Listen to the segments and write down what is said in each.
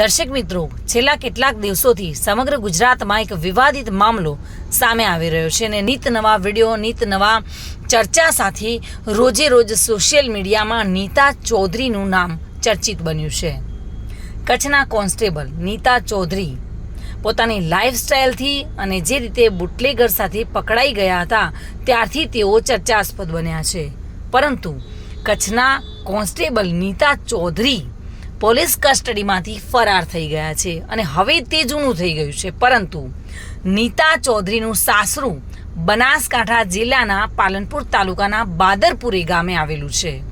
દર્શક મિત્રો, છેલ્લા કેટલાક દિવસોથી સમગ્ર ગુજરાતમાં એક વિવાદિત મામલો સામે આવી રહ્યો છે અને નિત નવા વીડિયો, નીત નવા ચર્ચા સાથે રોજે રોજ સોશિયલ મીડિયામાં નીતા ચૌધરીનું નામ ચર્ચિત બન્યું છે. કચ્છના કોન્સ્ટેબલ નીતા ચૌધરી પોતાની લાઇફસ્ટાઇલથી અને જે રીતે બુટલેગર સાથે પકડાઈ ગયા હતા, ત્યારથી તેઓ ચર્ચાસ્પદ બન્યા છે. પરંતુ કચ્છના કોન્સ્ટેબલ નીતા ચૌધરી પોલીસ કસ્ટડીમાંથી ફરાર થઈ ગયા છે અને હવે તે જૂનું થઈ ગયું છે. પરંતુ નીતા ચૌધરીનું સાસરું બનાસકાંઠા જિલ્લાના પાલનપુર તાલુકાના બાદરપુરી ગામે આવેલું છે.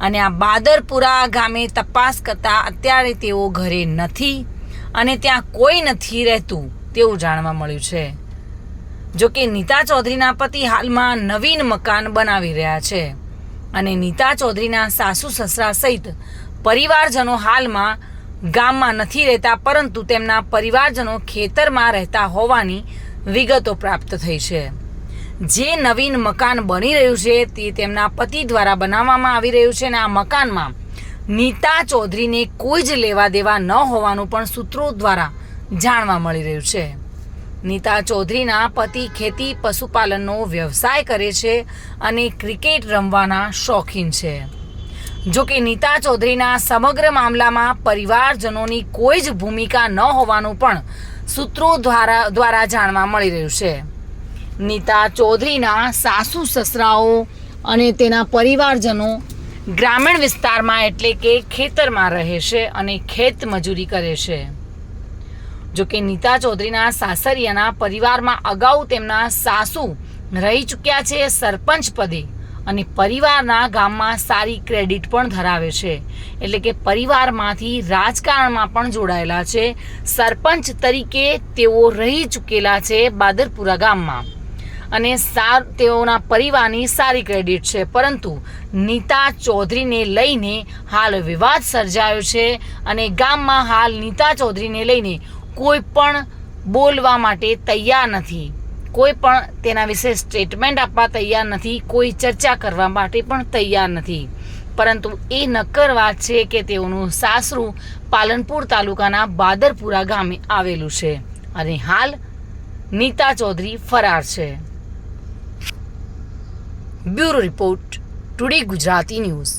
અને આ બાદરપુરા ગામે તપાસ કરતા અત્યારે તેઓ ઘરે નથી અને ત્યાં કોઈ નથી રહેતું તેવું જાણવા મળ્યું છે. જોકે નીતા ચૌધરીના પતિ હાલમાં નવીન મકાન બનાવી રહ્યા છે. અને નીતા ચૌધરીના સાસુ સસરા સહિત પરિવારજનો હાલમાં ગામમાં નથી રહેતા, પરંતુ તેમના પરિવારજનો ખેતરમાં રહેતા હોવાની વિગતો પ્રાપ્ત થઈ છે. જે નવીન મકાન બની રહ્યું છે તે તેમના પતિ દ્વારા બનાવવામાં આવી રહ્યું છે અને આ મકાનમાં નીતા ચૌધરીને કોઈ જ લેવા દેવા ન હોવાનું પણ સૂત્રો દ્વારા જાણવા મળી રહ્યું છે. નીતા ચૌધરીના પતિ ખેતી પશુપાલનનો વ્યવસાય કરે છે અને ક્રિકેટ રમવાના શોખીન છે. જો કે નીતા ચૌધરીના સમગ્ર મામલામાં પરિવારજનોની કોઈ જ ભૂમિકા ન હોવાનું પણ સૂત્રો દ્વારા દ્વારા જાણવા મળી રહ્યું છે. નીતા ચૌધરીના સાસુ, સસરાઓ અને તેના પરિવારજનો ગ્રામીણ વિસ્તારમાં એટલે કે ખેતરમાં રહે છે અને ખેત મજૂરી કરે છે. જો કે નીતા ચૌધરીના સાસરિયાના પરિવારમાં અગાઉ તેમના સાસુ રહી ચૂક્યા છે સરપંચ પદે. અને પરિવારના ગામમાં સારી ક્રેડિટ પણ ધરાવે છે. એટલે કે પરિવારમાંથી રાજકારણમાં પણ જોડાયેલા છે. સરપંચ તરીકે તેઓ રહી ચૂકેલા છે બાદરપુરા ગામમાં. અને સાર, તેઓના પરિવારની સારી ક્રેડિટ છે. પરંતુ નીતા ચૌધરીને લઈને હાલ વિવાદ સર્જાયો છે અને ગામમાં હાલ નીતા ચૌધરીને લઈને કોઈ પણ બોલવા માટે તૈયાર નથી. કોઈ પણ તેના વિશે સ્ટેટમેન્ટ આપવા તૈયાર નથી, કોઈ ચર્ચા કરવા માટે પણ તૈયાર નથી. પરંતુ એ નક્કર વાત છે કે તેઓનું સાસરું પાલનપુર તાલુકાના બાદરપુરા ગામે આવેલું છે અને હાલ નીતા ચૌધરી ફરાર છે. Bureau report today Gujarati news.